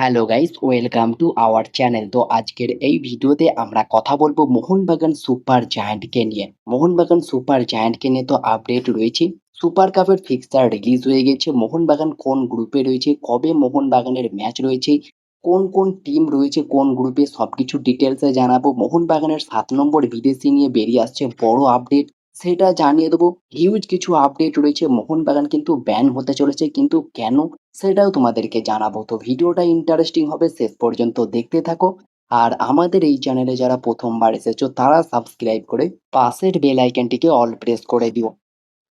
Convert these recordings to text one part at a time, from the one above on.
Hello guys, welcome to our channel. তো আজকের এই ভিডিওতে আমরা কথা বলব মোহনবাগান সুপার জায়ান্টকে নিয়ে। মোহনবাগান সুপার জায়ান্টকে নিয়ে তো আপডেট রয়েছে। সুপার কাপের ফিক্সচার রিলিজ হয়ে গেছে। মোহনবাগান কোন গ্রুপে রয়েছে? কবে মোহনবাগানের ম্যাচ রয়েছে? কোন কোন টিম রয়েছে? কোন গ্রুপে সবকিছু ডিটেলসে জানাব। মোহনবাগানের সাত নম্বর বিদেশি নিয়ে বেরিয়ে আসছে বড় আপডেট সেটা জানিয়ে দেবো। হিউজ কিছু আপডেট রয়েছে। মোহনবাগান কিন্তু ব্যান হতে চলেছে। কিন্তু কেন সেটাও তোমাদেরকে জানাব। তো ভিডিওটা ইন্টারেস্টিং হবে, শেষ পর্যন্ত দেখতে থাকো। আর আমাদের এই চ্যানেলে যারা প্রথমবার এসেছ, তারা সাবস্ক্রাইব করে পাশের বেল আইকনটিকে অল প্রেস করে দিও।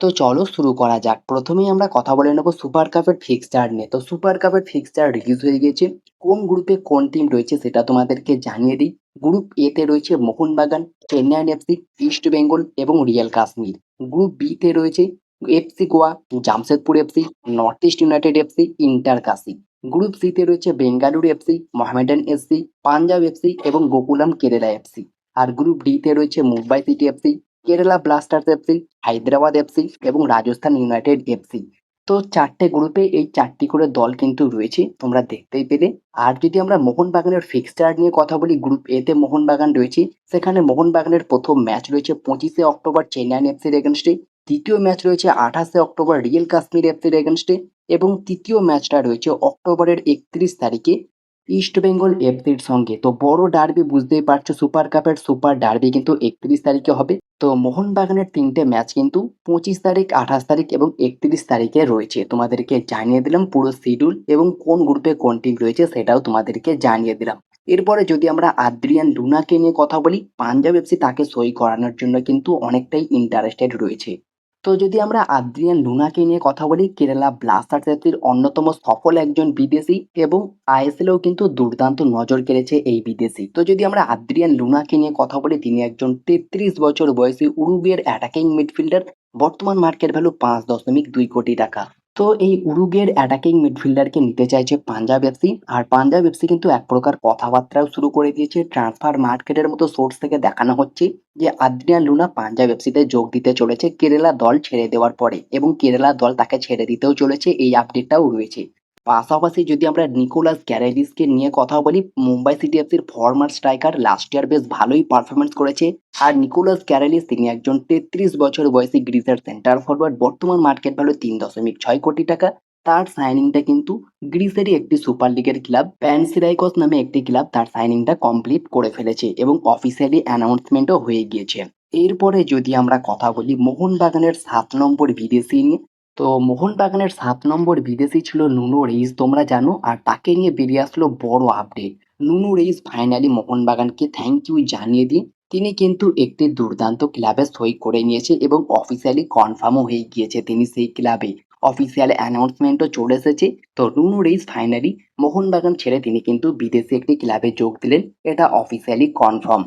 তো চলো শুরু করা যাক। প্রথমেই আমরা কথা বলে নেব সুপার কাপের ফিক্সচার নিয়ে। তো সুপার কাপের ফিক্সচার রিলিজ হয়ে গেছে। কোন গ্রুপে কোন টিম রয়েছে সেটা তোমাদেরকে জানিয়ে দিই। গ্রুপ এতে রয়েছে মোহনবাগান চেন্নাইন এফসি ইস্ট বেঙ্গল এবং রিয়াল কাশ্মীর গ্রুপ বিতে রয়েছে FC Goa Jamshedpur FC North East United FC inter Kashi group সিতে রয়েছে Bengaluru FC Mohammedan FC Punjab FC এবং গোকুলাম কেরালা এফসি আর গ্রুপ ডিতে রয়েছে Mumbai city FC Kerala Blasters FC Hyderabad FC এবং রাজস্থান ইউনাইটেড এফসি তো চারটে গ্রুপে এই চারটি করে দল কিন্তু রয়েছে, তোমরা দেখতেই পেলে। আর যদি আমরা মোহনবাগানের ফিক্সচার নিয়ে কথা বলি গ্রুপ এতে মোহনবাগান রয়েছে, সেখানে মোহনবাগানের প্রথম ম্যাচ রয়েছে পঁচিশে অক্টোবর চেন্নাইন এফসির এগেনস্টে দ্বিতীয় ম্যাচ রয়েছে আঠাশে অক্টোবর রিয়েল কাশ্মীর এফসির এগেনস্টে এবং তৃতীয় ম্যাচটা রয়েছে অক্টোবরের একত্রিশ তারিখে ইস্ট বেঙ্গল এফসির সঙ্গে। তো বড় ডার্বি বুঝতেই পারছ সুপার কাপের সুপার ডার্বি কিন্তু একত্রিশ তারিখে হবে। তো মোহনবাগানের তিনটে ম্যাচ কিন্তু পঁচিশ তারিখ, আঠাশ তারিখ এবং একত্রিশ তারিখে রয়েছে। তোমাদেরকে জানিয়ে দিলাম পুরো শিডিউল এবং কোন গ্রুপে কোন টিম রয়েছে সেটাও তোমাদেরকে জানিয়ে দিলাম। এরপরে যদি আমরা আদ্রিয়ান লুনাকে নিয়ে কথা বলি, পাঞ্জাব এফসি তাকে সই করানোর জন্য কিন্তু অনেকটাই ইন্টারেস্টেড রয়েছে। তো যদি আমরা আদ্রিয়ান লুনাকে নিয়ে কথা বলি, কেরালা ব্লাস্টার এফসির অন্যতম সফল একজন বিদেশি এবং আইএসএলেও কিন্তু দুর্দান্ত নজর কেড়েছে এই বিদেশি। তো যদি আমরা আদ্রিয়ান লুনাকে নিয়ে কথা বলি, তিনি একজন তেত্রিশ বছর বয়সী উরুগুয়ের অ্যাটাকিং মিডফিল্ডার বর্তমান মার্কেট ভ্যালু পাঁচ দশমিক দুই কোটি টাকা। তো এই উরুগের অ্যাটাকিং মিডফিল্ডারকে নিতে চাইছে পাঞ্জাব এফসি আর পাঞ্জাব এফসি কিন্তু এক প্রকার কথাবার্তাও শুরু করে দিয়েছে। ট্রান্সফার মার্কেটের মতো সোর্স থেকে দেখানো হচ্ছে যে আদ্রিয়ান লুনা পাঞ্জাব এফসিতে যোগ দিতে চলেছে। কেরালা দল ছেড়ে দেওয়ার পরে এবং কেরালা দল তাকে ছেড়ে দিতেও চলেছে। এই আপডেটটাও রয়েছে। পাশাপাশি যদি আমরা নিকোলাস গ্যারেলিসকে নিয়ে কথা বলি, মুম্বাই সিটি এফসির ফরমার স্ট্রাইকার লাস্ট ইয়ার বেশ ভালোই পারফরমেন্স করেছে। আর নিকোলাস গ্যারেলিস, তিনি একজন তেত্রিশ বছর বয়সী গ্রিসের সেন্টার ফরওয়ার্ড বর্তমান মার্কেট ভ্যালু তিন দশমিক ছয় কোটি টাকা। তার সাইনিংটা কিন্তু গ্রিসেরই একটি সুপার লিগের ক্লাব প্যানসিরাইকস নামে একটি ক্লাব তার সাইনিংটা কমপ্লিট করে ফেলেছে এবং অফিসিয়ালি অ্যানাউন্সমেন্টও হয়ে গিয়েছে। এরপরে যদি আমরা কথা বলি মোহনবাগানের সাত নম্বর বিদেশি নিয়ে তো মোহনবাগানের সাত নম্বর বিদেশি ছিল নুনো রেইস, তোমরা জানো, আর তাকে নিয়ে বেরিয়ে আসলো বড় আপডেট নুনু রেইস ফাইনালি মোহনবাগানকে থ্যাংক ইউ জানিয়ে দিয়ে, তিনি কিন্তু একটি দুর্দান্ত ক্লাবে সই করে নিয়েছে এবং অফিসিয়ালি কনফার্মও হয়ে গিয়েছে তিনি সেই ক্লাবে অফিসিয়াল অ্যানাউন্সমেন্টও চলে এসেছে। তো নুনো রেইস ফাইনালি মোহনবাগান ছেড়ে তিনি কিন্তু বিদেশি একটি ক্লাবে যোগ দিলেন, এটা অফিসিয়ালি কনফার্ম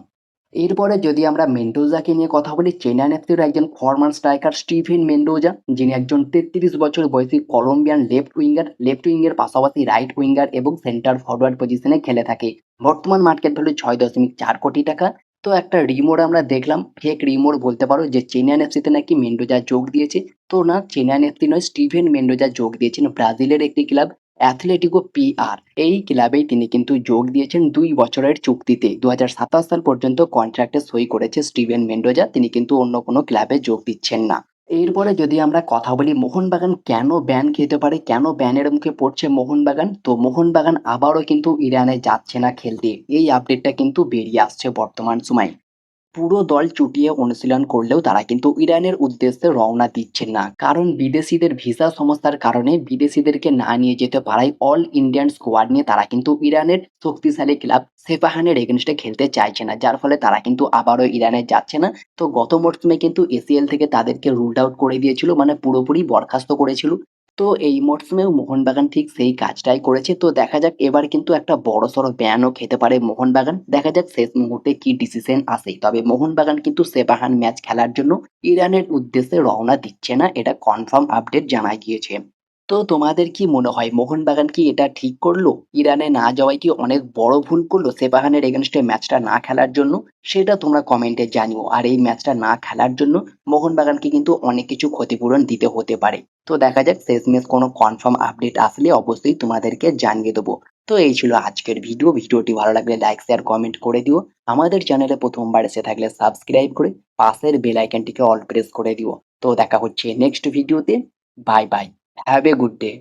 এরপরে যদি আমরা মেন্ডোজাকে নিয়ে কথা বলি চেন্নাইন এফসির একজন ফরমার স্ট্রাইকার স্টিভেন মেন্ডোজা, যিনি একজন তেত্রিশ বছর বয়সী কলম্বিয়ান লেফট উইঙ্গার লেফট উইঙ্গের পাশাপাশি রাইট উইঙ্গার এবং সেন্টার ফরওয়ার্ড পজিশনে খেলে থাকে। বর্তমান মার্কেট ভ্যালু ছয় দশমিক চার কোটি টাকা। তো একটা রিমোর আমরা দেখলাম ফেক রিমোর বলতে পারো যে চেন্নাইন এফসিতে নাকি মেন্ডোজা যোগ দিয়েছে। তো না চেন্নাইন এফসি নয় স্টিভেন মেন্ডোজা যোগ দিয়েছেন ব্রাজিলের একটি ক্লাব অ্যাথলেটিকো পিআর এই ক্লাবেই তিনি কিন্তু যোগ দিয়েছেন দুই বছরের চুক্তিতে। দুই হাজার সাতাশ সাল পর্যন্ত কন্ট্রাক্টে সই করেছে স্টিভেন মেন্ডোজা। তিনি কিন্তু অন্য কোনো ক্লাবে যোগ দিচ্ছেন না। এরপরে যদি আমরা কথা বলি মোহনবাগান, কেন ব্যান খেতে পারে? কেন ব্যানের মুখে পড়ছে মোহনবাগান? তো মোহনবাগান আবারও কিন্তু ইরানে যাচ্ছে না খেলতে। এই আপডেটটা কিন্তু বেরিয়ে আসছে বর্তমান সময়। পুরো দল চুটিয়ে অনুশীলন করলেও তারা কিন্তু ইরানের উদ্দেশ্যে রওনা দিচ্ছেন না। কারণ বিদেশিদের ভিসা সমস্যার কারণে বিদেশিদেরকে না নিয়ে যেতে পারায় অল ইন্ডিয়ান স্কোয়াড নিয়ে তারা কিন্তু ইরানের শক্তিশালী ক্লাব সেফাহানের এগেনস্টে খেলতে চাইছে না, যার ফলে তারা কিন্তু আবারও ইরানে যাচ্ছে না। তো গত মরশুমে কিন্তু এসিএল থেকে তাদেরকে রুলড আউট করে দিয়েছিল মানে পুরোপুরি বরখাস্ত করেছিল। তো এই মরশুমেও মোহনবাগান ঠিক সেই কাজটাই করেছে। তো দেখা যাক এবার কিন্তু একটা বড় সড়ো ব্যানও খেতে পারে মোহনবাগান। দেখা যাক শেষ মুহূর্তে কি ডিসিশন আসে তবে মোহনবাগান কিন্তু সেবাহান ম্যাচ খেলার জন্য ইরানের উদ্দেশ্যে রওনা দিচ্ছে না, এটা কনফার্ম আপডেট জানা গিয়েছে। তো তোমাদের কি মনে হয়, মোহনবাগান কি এটা ঠিক করল? ইরানে না যাওয়ায় কি অনেক বড় ভুল করল সেবাহানের এগেনস্টে ম্যাচটা না খেলার জন্য? সেটা তোমরা কমেন্টে জানিও। আর এই ম্যাচটা না খেলার জন্য মোহনবাগানকে কিন্তু অনেক কিছু ক্ষতিপূরণ দিতে হতে পারে। তো দেখা যাক শেষমেশ কোনো কনফার্ম আপডেট আসলে অবশ্যই তোমাদেরকে জানিয়ে দেবো। তো এই ছিল আজকের ভিডিও ভিডিওটি ভালো লাগলে লাইক শেয়ার কমেন্ট করে দিও। আমাদের চ্যানেলে প্রথমবার এসে থাকলে সাবস্ক্রাইব করে পাশের বেল আইকনটিকে অল প্রেস করে দিও। তো দেখা হচ্ছে নেক্সট ভিডিওতে bye bye have a good day